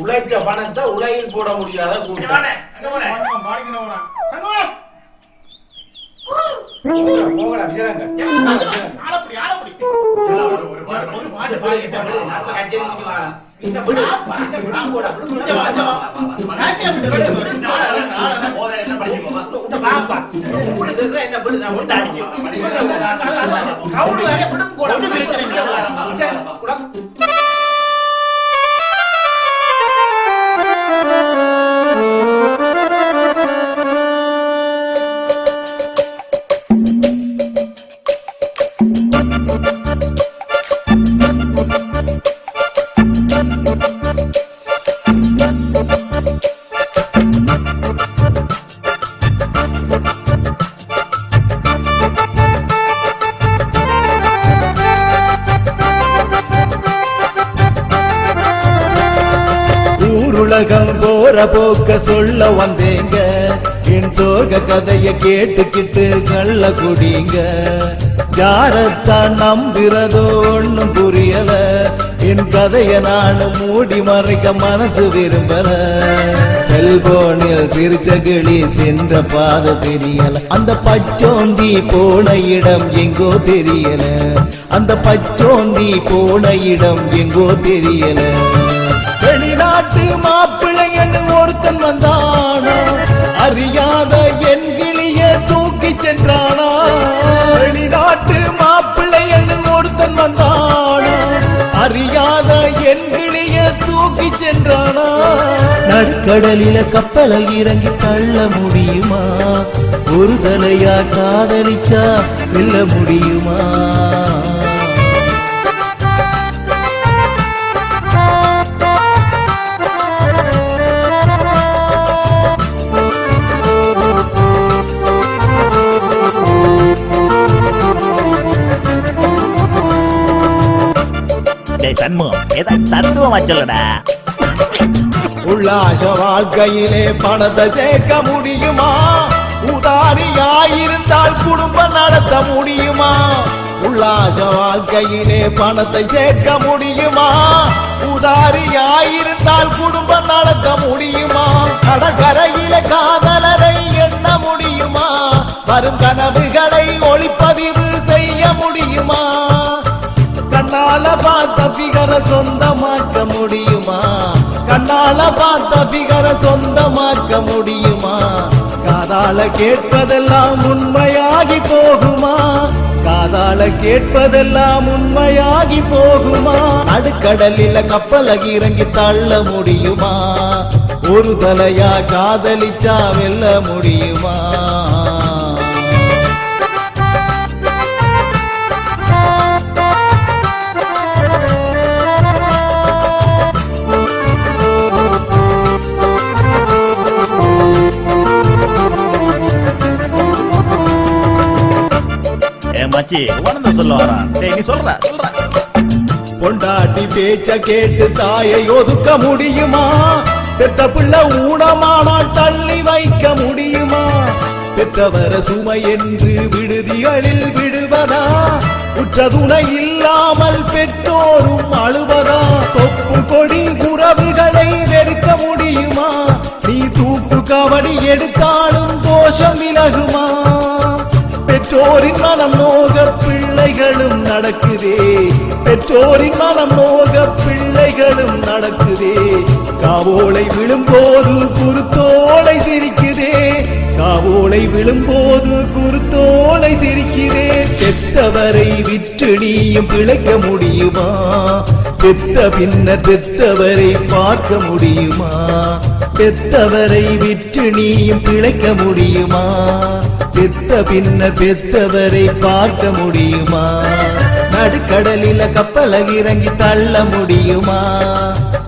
உழைச்ச பணத்தை உலகில் போட முடியாத கூட்டம் போங்கடா, உலகம் போற போக்க சொல்ல வந்தேங்க. என் சோக கதைய கேட்டுக்கிட்டு கள்ள குடிங்க. யாரத்தான் நம்புறதோ ஒன்னும் புரியல. என் கதைய நானும் மூடி மறைக்க மனசு விரும்பல. செல்போனில் திருச்சகிளி சென்ற பாத தெரியல. அந்த பச்சோந்தி போன இடம் எங்கோ தெரியல. அந்த பச்சோந்தி போன இடம் எங்கோ தெரியல. வெளிநாட்டு என்று ஒருத்தன் வந்தானா? அறியாத என் கிளிய தூக்கி சென்றானா? வெளிநாட்டு மாப்பிள்ளை என்று ஒருத்தன் வந்தானா? அறியாத என் கிளிய தூக்கி சென்றானா? நடுக்கடலில கப்பலை இறங்கி தள்ள முடியுமா? ஒரு தலையா காதலிச்சா வெல்ல முடியுமா? ஏதாவது வச்சலடா உல்லாச வாழ்க்கையிலே பணத்தை சேர்க்க முடியுமா? உதாரியாயிருந்தால் குடும்பம் நடத்த முடியுமா? உல்லாச வாழ்க்கையிலே பணத்தை சேர்க்க முடியுமா? உதாரியாயிருந்தால் குடும்பம் நடத்த முடியுமா? கடற்கரையில காதலரை எண்ண முடியுமா? வரும் கனவுகளை ஒளிப்பதிவு செய்ய முடியுமா? கண்ணால பார்த்த பிகர சொந்தமாக்க முடியுமா? கண்ணால பார்த்த பிகர சொந்தமாக்க முடியுமா? காதால கேட்பதெல்லாம் உண்மையாகி போகுமா? காதால கேட்பதெல்லாம் உண்மையாகி போகுமா? அடுக்கடலில கப்பல இறங்கி தள்ள முடியுமா? ஒரு தலையா காதலிச்சா வெல்ல முடியுமா? மச்சி. உணர்ந்து சொல்ல வரான் நீ சொல்ற சொல்ற. பொண்டாட்டி பேச்ச கேட்டு தாயை ஒதுக்க முடியுமா? பெத்த பிள்ளை ஊனமானால் தள்ளி வைக்க முடியுமா? பெற்றவர சுமை என்று விடுதிகளில் விடுவதா? உற்றதுணை இல்லாமல் பெற்றோரும் அழுவதா? தொப்பு கொடி உறவுகளை வெறுக்க முடியுமா? நீ தூக்கு கவடி எடுத்தாலும் தோஷம் விலகுமா? பெற்றோரின் மனம் நோக பிள்ளைகளும் நடக்குதே. பெற்றோரின் மனம் நோக பிள்ளைகளும் நடக்குதே. காவோலை விழும்போது குருத்தோலை சிரிக்குதே. காவோலை விழும்போது குருத்தோலை சிரிக்கிறே பெத்தவரை விற்று நீயும் பிழைக்க முடியுமா? பெத்த பின்ன பெத்தவரை பார்க்க முடியுமா? பெத்தவரை விற்று நீயும் பிழைக்க முடியுமா? பெத்த பின்ன பெத்தவரை பார்க்க முடியுமா? நடுக்கடலில கப்பல இறங்கி தள்ள முடியுமா?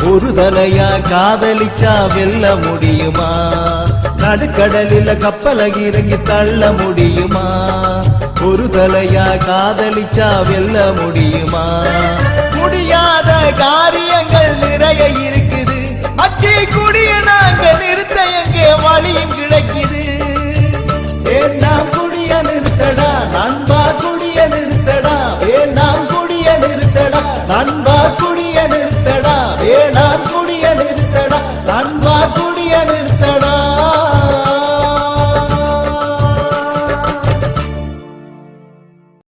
ஒரு தலையா காதலிச்சா வெல்ல முடியுமா? நடுக்கடலில கப்பல இறங்கி தள்ள முடியுமா? ஒரு தலையா காதலிச்சா வெல்ல முடியும்? நிறுத்தடா